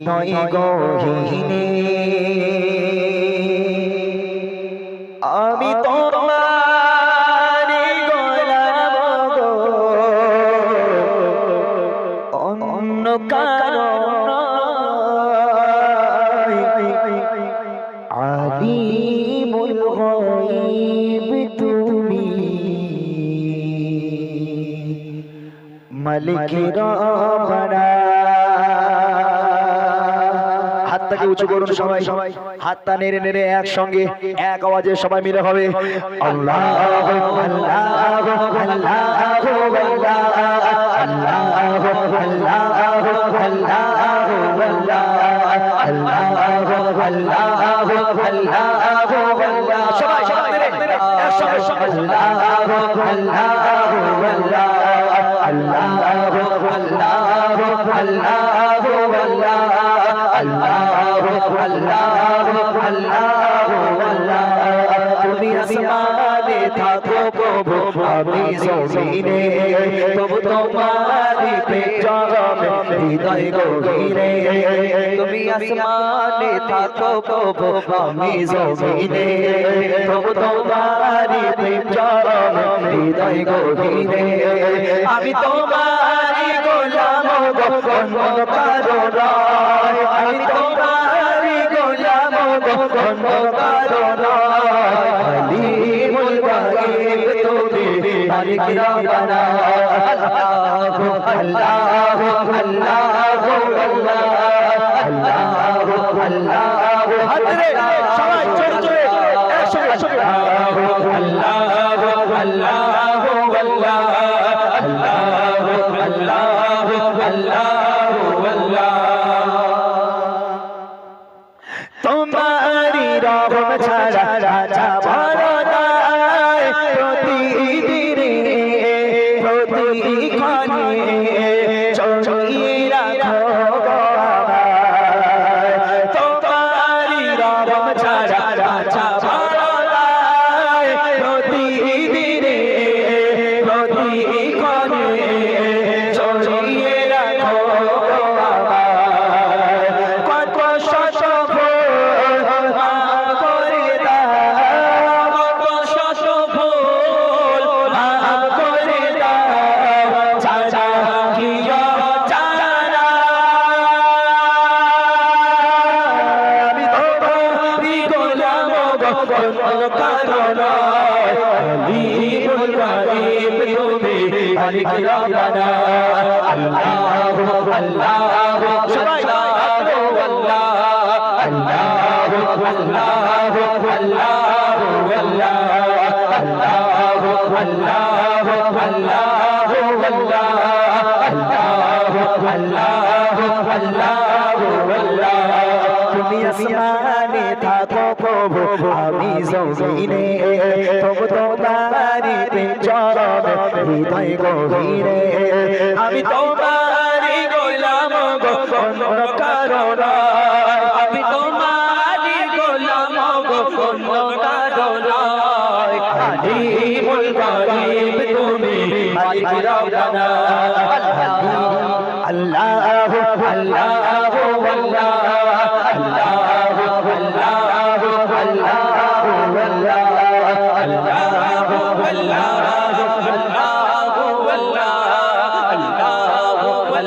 নয় গহিনে আমি তোমার গোলাম অন্য কারণ। আলিমুল গায়ব তুমি। মালিকের পাড়া হাতটাকে উঁচু করুন সবাই। সবাই। হাতটা নেড়ে নেড়ে একসঙ্গে এক আওয়াজে সবাই মিলে হবে। আল্লাহ আল্লাহ আল্লাহ সবাই মিলে একসঙ্গে সবাই তুমি আসমানে থাকো প্রভু আমি জমিনে তবু তোমারি প্রেমে হৃদয় গভীরে তুমি আসমানে থাকো প্রভু আমি জমিনে তবু তোমারি প্রেমে হৃদয় গভীরে আমি তোমারি গোলাম গো অন্য কারও গো অন্য কারো নয় আলিমুল গায়ব তুমি মালিক রব্বানা আল্লাহু আল্লাহু আল্লাহু আল্লাহু আল্লাহু হাতরে সবাই জোরে জোরে একসঙ্গে একসঙ্গে আল্লাহু আল্লাহু আল্লাহু আল্লাহু আল্লাহু ছাড়া রাজা গো অন্য কারো নয় আলিমুল গায়ব তুমি মালিক রব্বানা আল্লাহু আল্লাহু সবাই আল্লাহু আল্লাহু আল্লাহু আল্লাহু আল্লাহু আল্লাহু তুমি আসমানে থাকো প্রভু, আমি জমিনে, তবু তোমারি চরণে, হৃদয় গভীরে। আমি তোমারি গোলাম গো অন্য কারণ। আমি তোমারি গোলাম গো অন্য কারণ। আলিমুল গায়ব তুমি, মালিক রব্বানা আল্লাহ আল্লাহ কঠিন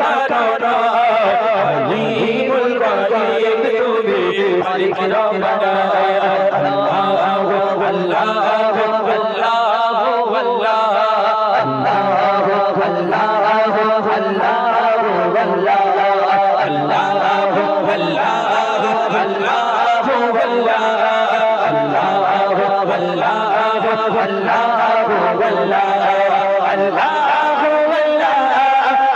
কাটারা আলিমুল কাদিম তুমি মালিক রব্বানা আল্লাহু আল্লাহু আল্লাহু আল্লাহু আল্লাহু আল্লাহু আল্লাহু আল্লাহু আল্লাহু আল্লাহু Allah, Allah, Allah, Allah.